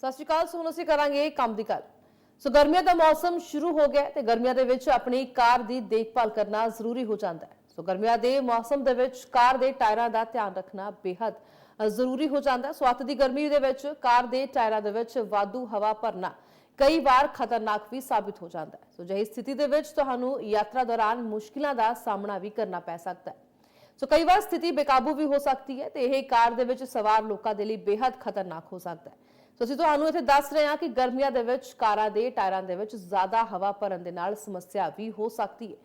ਸਤਿ ਸ਼੍ਰੀ ਅਕਾਲ, ਸੋ ਅਸੀਂ ਕਰਾਂਗੇ ਕੰਮ ਦੀ ਗੱਲ। ਸੋ ਗਰਮੀਆਂ ਦਾ ਮੌਸਮ ਸ਼ੁਰੂ ਹੋ ਗਿਆ ਤੇ ਗਰਮੀਆਂ ਦੇ ਵਿੱਚ ਆਪਣੀ ਕਾਰ ਦੀ ਦੇਖਭਾਲ ਕਰਨਾ ਜ਼ਰੂਰੀ ਹੋ ਜਾਂਦਾ ਹੈ। ਸੋ ਗਰਮੀਆਂ ਦੇ ਮੌਸਮ ਦੇ ਵਿੱਚ ਕਾਰ ਦੇ ਟਾਇਰਾਂ ਦਾ ਧਿਆਨ ਰੱਖਣਾ ਬੇਹੱਦ ਜ਼ਰੂਰੀ ਹੋ ਜਾਂਦਾ ਸੋ ਅੱਤ ਦੀ ਗਰਮੀ ਦੇ ਵਿੱਚ ਕਾਰ ਦੇ ਟਾਇਰਾਂ ਦੇ ਵਿੱਚ ਵਾਧੂ ਹਵਾ ਭਰਨਾ ਕਈ ਵਾਰ ਖਤਰਨਾਕ ਵੀ ਸਾਬਿਤ ਹੋ ਜਾਂਦਾ ਹੈ। ਸੋ ਜਹੀ ਸਥਿਤੀ ਦੇ ਵਿੱਚ ਤੁਹਾਨੂੰ ਯਾਤਰਾ ਦੌਰਾਨ ਮੁਸ਼ਕਿਲਾਂ ਦਾ ਸਾਹਮਣਾ ਵੀ ਕਰਨਾ ਪੈ ਸਕਦਾ ਹੈ। ਸੋ ਕਈ ਵਾਰ ਸਥਿਤੀ ਬੇਕਾਬੂ ਵੀ ਹੋ ਸਕਦੀ ਹੈ ਤੇ ਇਹ ਕਾਰ ਦੇ ਵਿੱਚ ਸਵਾਰ ਲੋਕਾਂ ਦੇ ਲਈ ਬੇਹੱਦ ਖਤਰਨਾਕ ਹੋ ਸਕਦਾ ਹੈ। ਸੋ ਅਸੀਂ ਤੁਹਾਨੂੰ ਇੱਥੇ ਦੱਸ ਰਹੇ ਹਾਂ ਕਿ ਗਰਮੀਆਂ ਦੇ ਵਿੱਚ, ਕਾਰਾਂ ਦੇ, ਟਾਇਰਾਂ ਦੇ ਵਿੱਚ ਜ਼ਿਆਦਾ ਹਵਾ ਭਰਨ ਦੇ ਨਾਲ ਸਮੱਸਿਆ ਵੀ ਹੋ ਸਕਦੀ ਹੈ।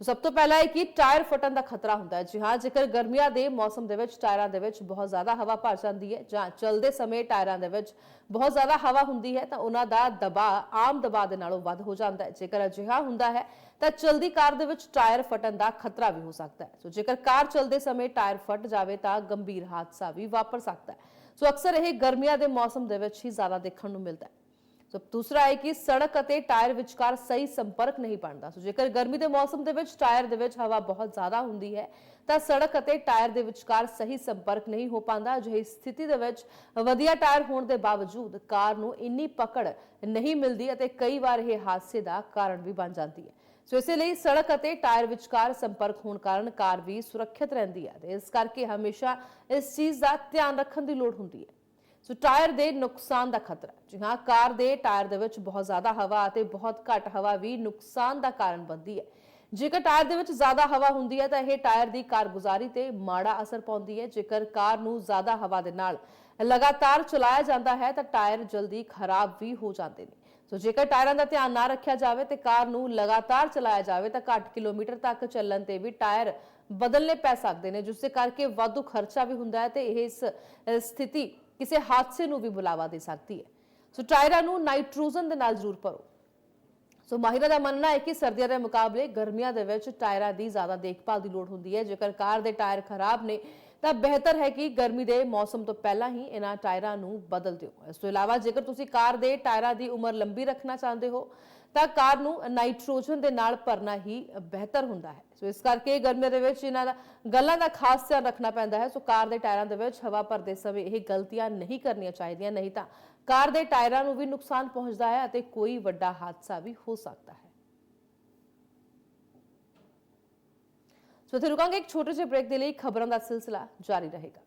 ਸਭ ਤੋਂ ਪਹਿਲਾਂ ਇਹ ਕਿ ਟਾਇਰ ਫਟਣ ਦਾ ਖਤਰਾ ਹੁੰਦਾ ਹੈ। ਜੀ ਹਾਂ, ਜੇਕਰ ਗਰਮੀਆਂ ਦੇ ਮੌਸਮ ਦੇ ਵਿੱਚ, ਟਾਇਰਾਂ ਦੇ ਵਿੱਚ ਬਹੁਤ ਜ਼ਿਆਦਾ ਹਵਾ ਭਰ ਜਾਂਦੀ ਹੈ ਜਾਂ ਚੱਲਦੇ ਸਮੇਂ ਟਾਇਰਾਂ ਦੇ ਵਿੱਚ ਬਹੁਤ ਜ਼ਿਆਦਾ ਹਵਾ ਹੁੰਦੀ ਹੈ, ਤਾਂ ਉਹਨਾਂ ਦਾ ਦਬਾਅ, ਆਮ ਦਬਾਅ ਦੇ ਨਾਲੋਂ ਵੱਧ ਹੋ ਜਾਂਦਾ ਹੈ। ਜੇਕਰ ਅਜਿਹਾ ਹੁੰਦਾ ਹੈ, ਤਾਂ ਚਲਦੀ ਕਾਰ ਦੇ ਵਿੱਚ ਟਾਇਰ ਫਟਣ ਦਾ ਖਤਰਾ ਵੀ ਹੋ ਸਕਦਾ ਹੈ। ਸੋ ਜੇਕਰ ਕਾਰ ਚੱਲਦੇ ਸਮੇਂ ਟਾਇਰ ਫਟ ਜਾਵੇ, ਤਾਂ ਗੰਭੀਰ ਹਾਦਸਾ ਵੀ ਵਾਪਰ ਸਕਦਾ ਹੈ। ਸੋ ਅਕਸਰ ਇਹ ਗਰਮੀਆਂ ਦੇ ਮੌਸਮ ਦੇ ਵਿੱਚ ਹੀ ਜ਼ਿਆਦਾ ਦੇਖਣ ਨੂੰ ਮਿਲਦਾ ਹੈ। ਸੋ ਦੂਸਰਾ ਹੈ ਕਿ ਸੜਕ ਅਤੇ ਟਾਇਰ ਵਿਚਕਾਰ ਸਹੀ ਸੰਪਰਕ ਨਹੀਂ ਬਣਦਾ। ਸੋ ਜੇਕਰ ਗਰਮੀ ਦੇ ਮੌਸਮ ਦੇ ਵਿੱਚ ਟਾਇਰ ਦੇ ਵਿੱਚ ਹਵਾ ਬਹੁਤ ਜ਼ਿਆਦਾ ਹੁੰਦੀ ਹੈ, ਤਾਂ ਸੜਕ ਅਤੇ ਟਾਇਰ ਦੇ ਵਿਚਕਾਰ ਸਹੀ ਸੰਪਰਕ ਨਹੀਂ ਹੋ ਪਾਉਂਦਾ। ਅਜਿਹੀ ਸਥਿਤੀ ਦੇ ਵਿੱਚ ਵਧੀਆ ਟਾਇਰ ਹੋਣ ਦੇ ਬਾਵਜੂਦ ਕਾਰ ਨੂੰ ਇੰਨੀ ਪਕੜ ਨਹੀਂ ਮਿਲਦੀ ਅਤੇ ਕਈ ਵਾਰ ਇਹ ਹਾਦਸੇ ਦਾ ਕਾਰਨ ਵੀ ਬਣ ਜਾਂਦੀ ਹੈ। ਸੋ ਇਸੇ ਲਈ ਸੜਕ ਅਤੇ ਟਾਇਰ ਵਿਚਕਾਰ ਸੰਪਰਕ ਹੋਣ ਕਾਰਨ ਕਾਰ ਵੀ ਸੁਰੱਖਿਅਤ ਰਹਿੰਦੀ ਹੈ ਤੇ ਇਸ ਕਰਕੇ ਹਮੇਸ਼ਾ ਇਸ ਚੀਜ਼ ਦਾ ਧਿਆਨ ਰੱਖਣ ਦੀ ਲੋੜ ਹੁੰਦੀ ਹੈ। ਸੋ ਟਾਇਰ ਦੇ ਨੁਕਸਾਨ ਦਾ ਖਤਰਾ, ਜੀ ਹਾਂ, ਕਾਰ ਦੇ ਟਾਇਰ ਦੇ ਵਿੱਚ ਬਹੁਤ ਜ਼ਿਆਦਾ ਹਵਾ ਅਤੇ ਬਹੁਤ ਘੱਟ ਹਵਾ ਵੀ ਨੁਕਸਾਨ ਦਾ ਕਾਰਨ ਬਣਦੀ ਹੈ। ਜੇਕਰ ਟਾਇਰ ਦੇ ਵਿੱਚ ਜ਼ਿਆਦਾ ਹਵਾ ਹੁੰਦੀ ਹੈ ਤਾਂ ਇਹ ਟਾਇਰ ਦੀ ਕਾਰਗੁਜ਼ਾਰੀ ਤੇ ਮਾੜਾ ਅਸਰ ਪਾਉਂਦੀ ਹੈ। ਜੇਕਰ ਕਾਰ ਨੂੰ ਜ਼ਿਆਦਾ ਹਵਾ ਦੇ ਨਾਲ ਲਗਾਤਾਰ ਚਲਾਇਆ ਜਾਂਦਾ ਹੈ ਤਾਂ ਟਾਇਰ ਜਲਦੀ ਖਰਾਬ ਵੀ ਹੋ ਜਾਂਦੇ ਨੇ। ਸੋ ਜੇਕਰ ਟਾਇਰਾਂ ਦਾ ਧਿਆਨ ਨਾ ਰੱਖਿਆ ਜਾਵੇ ਤੇ ਕਾਰ ਨੂੰ ਲਗਾਤਾਰ ਚਲਾਇਆ ਜਾਵੇ ਤਾਂ ਘੱਟ ਕਿਲੋਮੀਟਰ ਤੱਕ ਚੱਲਣ ਤੇ ਵੀ ਟਾਇਰ ਬਦਲਨੇ ਪੈ ਸਕਦੇ ਨੇ, ਜਿਸ ਦੇ ਕਰਕੇ ਵਾਧੂ ਖਰਚਾ ਵੀ ਹੁੰਦਾ ਹੈ ਤੇ ਇਹ ਇਸ ਸਥਿਤੀ ਕਿਸੇ ਹਾਦਸੇ ਨੂੰ ਵੀ ਬੁਲਾਵਾ ਦੇ ਸਕਦੀ ਹੈ। ਸੋ ਟਾਇਰਾਂ ਨੂੰ ਨਾਈਟ੍ਰੋਜਨ ਦੇ ਨਾਲ ਜ਼ਰੂਰ ਭਰੋ। ਸੋ ਮਾਹਿਰਾਂ ਦਾ ਮੰਨਣਾ ਹੈ ਕਿ ਸਰਦੀਆਂ ਦੇ ਮੁਕਾਬਲੇ ਗਰਮੀਆਂ ਦੇ ਵਿੱਚ ਟਾਇਰਾਂ ਦੀ ਜ਼ਿਆਦਾ ਦੇਖਭਾਲ ਦੀ ਲੋੜ ਹੁੰਦੀ ਹੈ। ਜੇਕਰ ਕਾਰ ਦੇ ਟਾਇਰ ਖਰਾਬ ਨੇ ਤਾਂ ਬਿਹਤਰ ਹੈ ਕਿ ਗਰਮੀ ਦੇ ਮੌਸਮ ਤੋਂ ਪਹਿਲਾਂ ਹੀ ਇਹਨਾਂ ਟਾਇਰਾਂ ਨੂੰ ਬਦਲ ਦਿਓ। ਇਸ ਤੋਂ ਇਲਾਵਾ ਜੇਕਰ ਤੁਸੀਂ ਕਾਰ ਦੇ ਟਾਇਰਾਂ ਦੀ ਉਮਰ ਲੰਬੀ ਰੱਖਣਾ ਚਾਹੁੰਦੇ ਹੋ, ਤਾਂ ਕਾਰ ਨੂੰ ਨਾਈਟ੍ਰੋਜਨ ਦੇ ਨਾਲ ਭਰਨਾ ਹੀ ਬਿਹਤਰ ਹੁੰਦਾ ਹੈ। ਸੋ ਇਸ ਕਰਕੇ ਗਰਮੀਆਂ ਦੇ ਵਿੱਚ ਇਹਨਾਂ ਦਾ ਗੱਲਾਂ ਦਾ ਖਾਸ ਧਿਆਨ ਰੱਖਣਾ ਪੈਂਦਾ ਹੈ। ਸੋ ਕਾਰ ਦੇ ਟਾਇਰਾਂ ਦੇ ਵਿੱਚ ਹਵਾ ਭਰਦੇ ਸਮੇਂ ਇਹ ਗਲਤੀਆਂ ਨਹੀਂ ਕਰਨੀਆਂ ਚਾਹੀਦੀਆਂ, ਨਹੀਂ ਤਾਂ ਕਾਰ ਦੇ ਟਾਇਰਾਂ ਨੂੰ ਵੀ ਨੁਕਸਾਨ ਪਹੁੰਚਦਾ ਹੈ ਅਤੇ ਕੋਈ ਵੱਡਾ ਹਾਦਸਾ ਵੀ ਹੋ ਸਕਦਾ ਹੈ। ਸੋ ਇੱਥੇ ਰੁਕਾਂਗੇ ਇੱਕ ਛੋਟੇ ਜਿਹੇ ਬ੍ਰੇਕ ਦੇ ਲਈ ਖਬਰਾਂ ਦਾ ਸਿਲਸਿਲਾ ਜਾਰੀ ਰਹੇਗਾ।